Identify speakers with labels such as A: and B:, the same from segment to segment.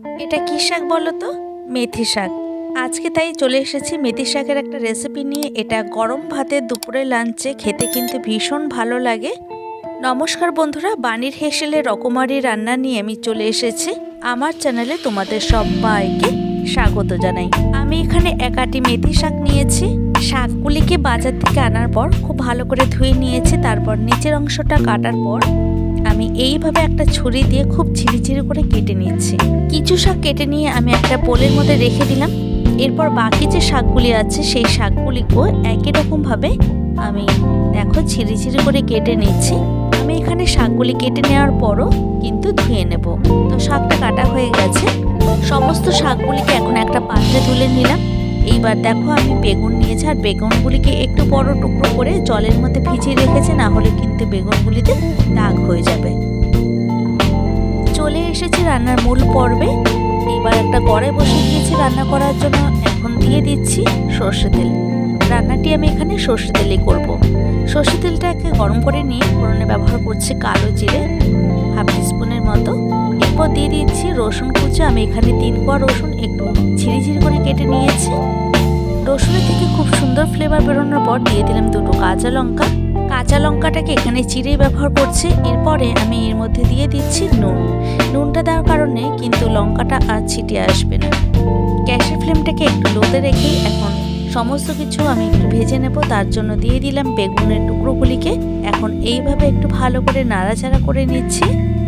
A: এটা কী শাক বলো তো? মেথি শাক। আজকে তাই চলে এসেছি মেথি শাকের একটা রেসিপি নিয়ে। এটা গরম ভাতে দুপুরে লাঞ্চে খেতে কিন্তু ভীষণ ভালো লাগে। নমস্কার বন্ধুরা, বাণীর হেসেলে রকমারি রান্না নিয়ে আমি চলে এসেছি। আমার চ্যানেলে তোমাদের সবাইকে স্বাগত জানাই। আমি এখানে একাটি মেথি শাক নিয়েছি। শাকগুলিকে বাজার থেকে আনার পর খুব ভালো করে ধুয়ে নিয়েছি। তারপর নিচের অংশটা কাটার পর এইভাবে একটা ছুরি দিয়ে খুব ঝিরিঝিরি করে কেটে নিচ্ছি। কিছু শাক কেটে নিয়ে আমি একটা পোলের মধ্যে রেখে দিলাম। এরপর বাকি যে শাকগুলি আছে, সেই শাকগুলিকেও একই রকমভাবে আমি দেখো ঝিরিঝিরি করে কেটে নিচ্ছি। আমি এখানে শাকগুলি কেটে নেওয়ার পরও কিন্তু ধুয়ে নেব। তো শাকটা কাটা হয়ে গেছে। সমস্ত শাকগুলিকে এখন একটা পাত্রে তুলে নিলাম। এইবার দেখো আমি বেগুন নিয়েছি আর বেগুনগুলিকে একটু বড় টুকরো করে জলের মধ্যে ভিজিয়ে রেখেছে, না হলে কিন্তু বেগুনগুলিতে দাগ হয়ে যাবে। চলে এসেছি রান্নার মূল পর্বে। এবার একটা কড়াই বসে দিয়েছি রান্না করার জন্য। এখন দিয়ে দিচ্ছি সর্ষে তেল। রান্নাটি আমি এখানে সর্ষে তেলেই করব। সর্ষে তেলটাকে গরম করে নিয়ে ফোড়নে ব্যবহার করছি কালো জিরে, হাফ টিস্পুনের মতো। এরপর দিয়ে দিচ্ছি রসুন কুচো। আমি এখানে তিন কোয়া রসুন একটু ঝিরিঝিরি করে কেটে নিয়েছি। রসুনের থেকে ফ্লেভার বেরোনোর পর দিয়ে দিলাম দুটো কাঁচা লঙ্কা। কাঁচা লঙ্কাটাকে এখানে চিড়ে ব্যবহার করছি। এরপরে আমি এর মধ্যে দিয়ে দিচ্ছি নুন। নুনটা দেওয়ার কারণে কিন্তু লঙ্কাটা আর ছিটে আসবে না। গ্যাসের ফ্লেমটাকে একটু লোতে রেখেই এখন সমস্ত কিছু আমি একটু ভেজে নেব, তার জন্য দিয়ে দিলাম বেগুনের টুকরোগুলিকে। এখন এইভাবে একটু ভালো করে নাড়াচাড়া করে নিচ্ছি।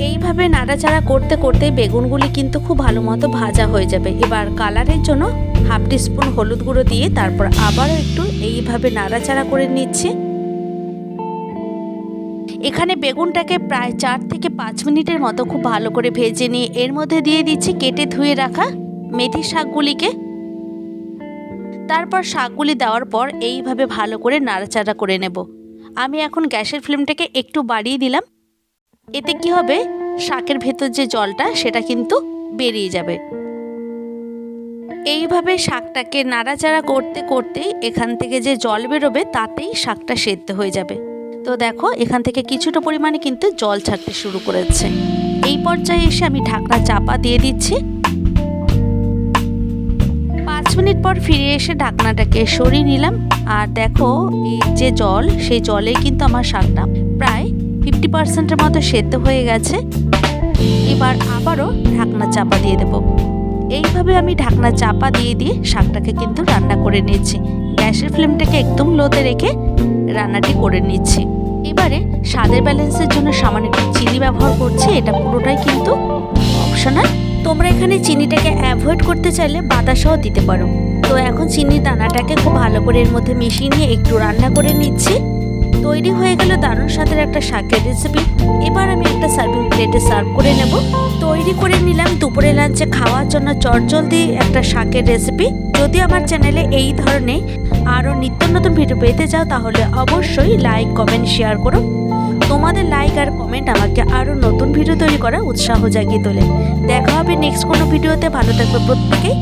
A: এইভাবে নাড়াচাড়া করতে করতে বেগুনগুলি কিন্তু খুব ভালো মতো ভাজা হয়ে যাবে। এবার কালারের জন্য হাফ টিস্পুন হলুদ গুঁড়ো দিয়ে তারপর আবারও একটু এইভাবে নাড়াচাড়া করে নিচ্ছি। এখানে বেগুনটাকে প্রায় চার থেকে পাঁচ মিনিটের মতো খুব ভালো করে ভেজে নিয়ে এর মধ্যে দিয়ে দিচ্ছি কেটে ধুয়ে রাখা মেথি শাকগুলিকে। তারপর শাকগুলি দেওয়ার পর এইভাবে ভালো করে নাড়াচাড়া করে নেব। আমি এখন গ্যাসের ফ্লেমটাকে একটু বাড়িয়ে দিলাম। এতে কি হবে? শাকের ভেতর যে জলটা, সেটা কিন্তু বেরিয়ে যাবে। এইভাবে শাকটাকে নাড়াচাড়া করতে করতেই এখান থেকে যে জল বেরোবে, তাতেই শাকটা সেদ্ধ হয়ে যাবে। তো দেখো, এখান থেকে কিছুটা পরিমাণে কিন্তু জল ছাড়তে শুরু করেছে। এই পর্যায়ে এসে আমি ঢাকনা চাপা দিয়ে দিচ্ছি। মিনিট পর ফিরে এসে ঢাকনাটাকে সরিয়ে নিলাম। আর দেখো, এই যে জল, সেই জলে কিন্তু আমার শাকটা। প্রায় ফিফটি পার্সেন্টের মতো সেদ্ধ হয়ে গেছে। এবার আবারও ঢাকনা চাপা দিয়ে দেবো। এইভাবে আমি ঢাকনা চাপা দিয়ে দিয়ে শাকটাকে কিন্তু রান্না করে নিচ্ছি গ্যাসের ফ্লেমটাকে একদম লোতে রেখে রান্নাটি করে নিচ্ছি। এবারে স্বাদের ব্যালেন্সের জন্য সামান্য একটু চিনি ব্যবহার করছি। এটা পুরোটাই কিন্তু তোমরা এখানে চিনিটাকে অ্যাভয়েড করতে চাইলে বাতাসাও দিতে পারো। তো এখন চিনির দানাটাকে খুব ভালো করে এর মধ্যে মিশিয়ে নিয়ে একটু রান্না করে নিচ্ছি। তৈরি হয়ে গেল দারুণ স্বাদের একটা শাকের রেসিপি এবার আমি একটা সার্ভিং প্লেটে সার্ভ করে নেব। তৈরি করে নিলাম দুপুরে লাঞ্চে খাওয়ার জন্য চটজলদি একটা শাকের রেসিপি যদি আমার চ্যানেলে এই ধরনের আরও নিত্য নতুন ভিডিও পেতে চাও, তাহলে অবশ্যই লাইক কমেন্ট শেয়ার করো। তোমাদের লাইক আর কমেন্ট আমাকে আরও নতুন ভিডিও তৈরি করার উৎসাহ জাগিয়ে তোলে। দেখা হবে নেক্সট কোনো ভিডিওতে ভালো থাকবে প্রত্যেকেই।